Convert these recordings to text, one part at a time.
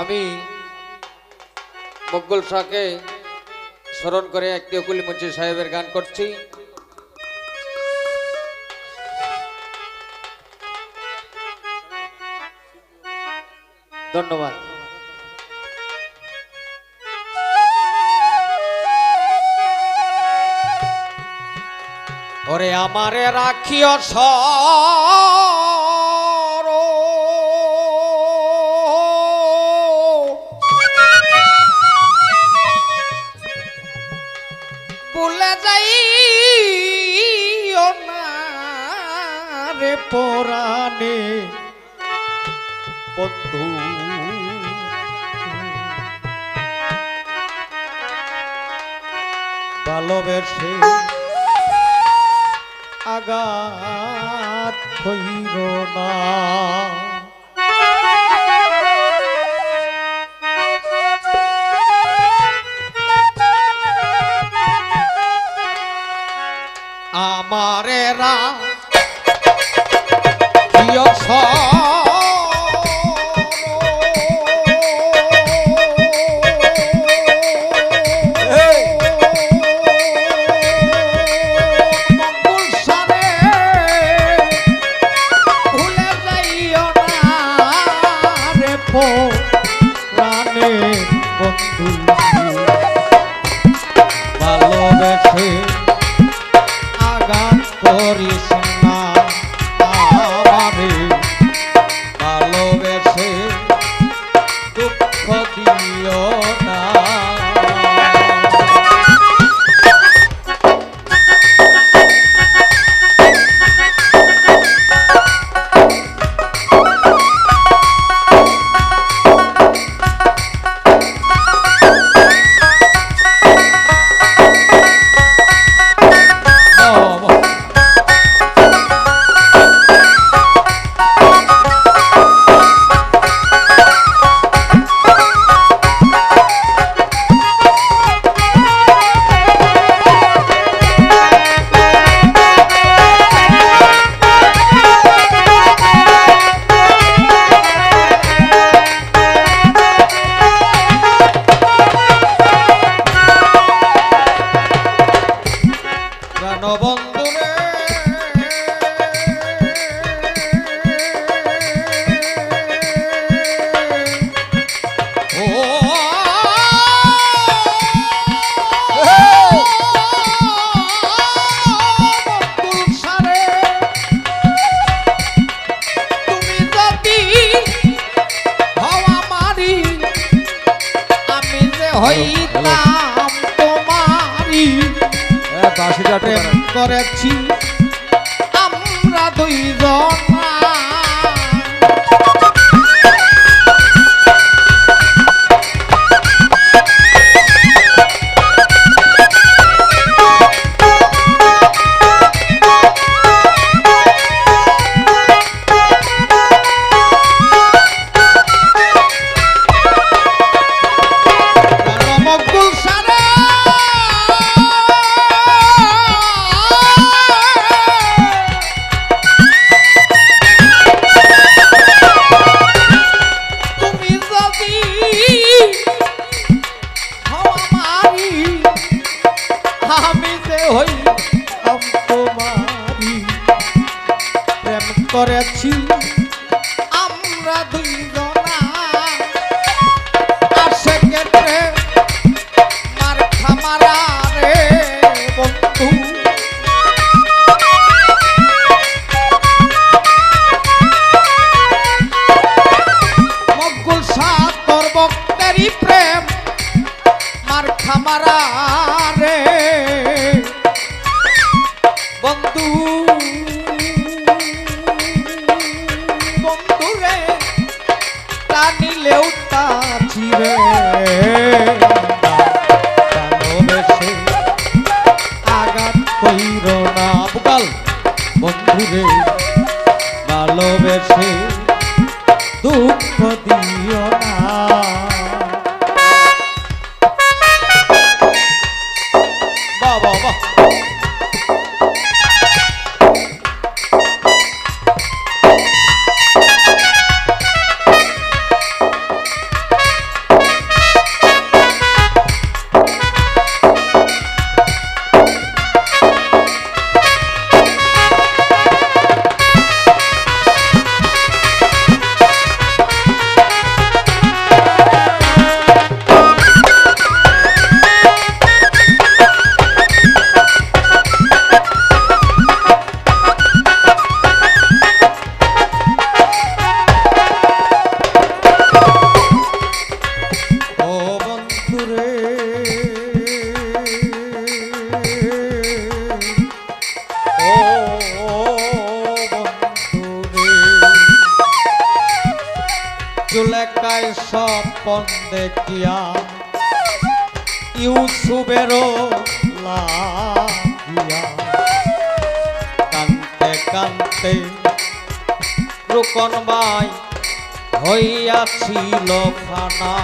আমি মকবুল শাহকে স্মরণ করে একটি অকুলি মুন্সি সাহেবের গান করছি। ধন্যবাদ। ওরে আমারে রাখিও সর পরাণে বন্ধু। ভালোবেসে আঘাত হইল না। আমারে রা প্রেম আমি যে হই তোমারি প্রেম করেছি আমরা দুইজনা। আর মার খামারা রে বন্ধু। খামারা। তার স্বপন দেখিয়া ইউসুবেরও লাগিয়া কান্তে কানতে রুকন বাই হইয়াছিল ফানা।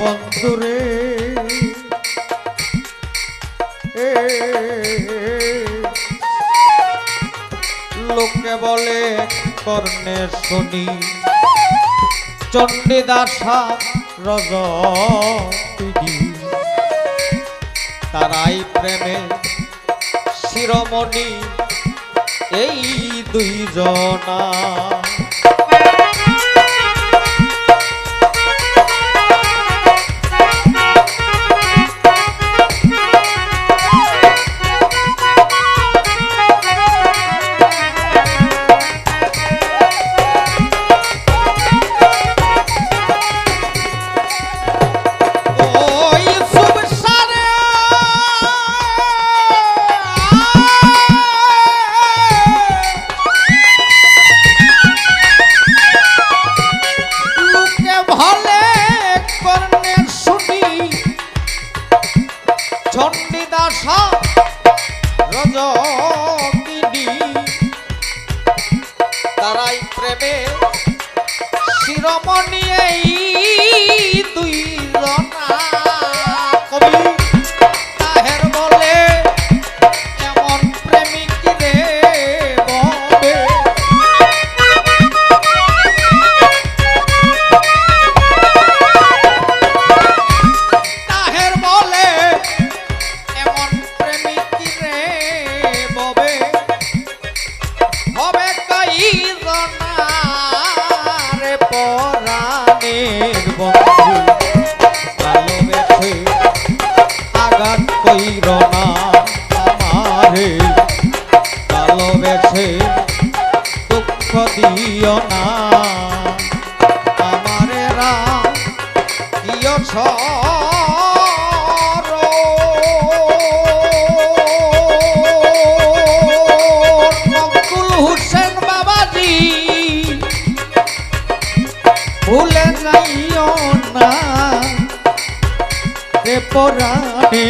বন্ধুরে। লোকে বলে কর্ণে শনি চণ্ডীদাসা রজ তারাই প্রেমে শিরোমণি এই দুইজনা। song. অনেক বন্ধু পরাণে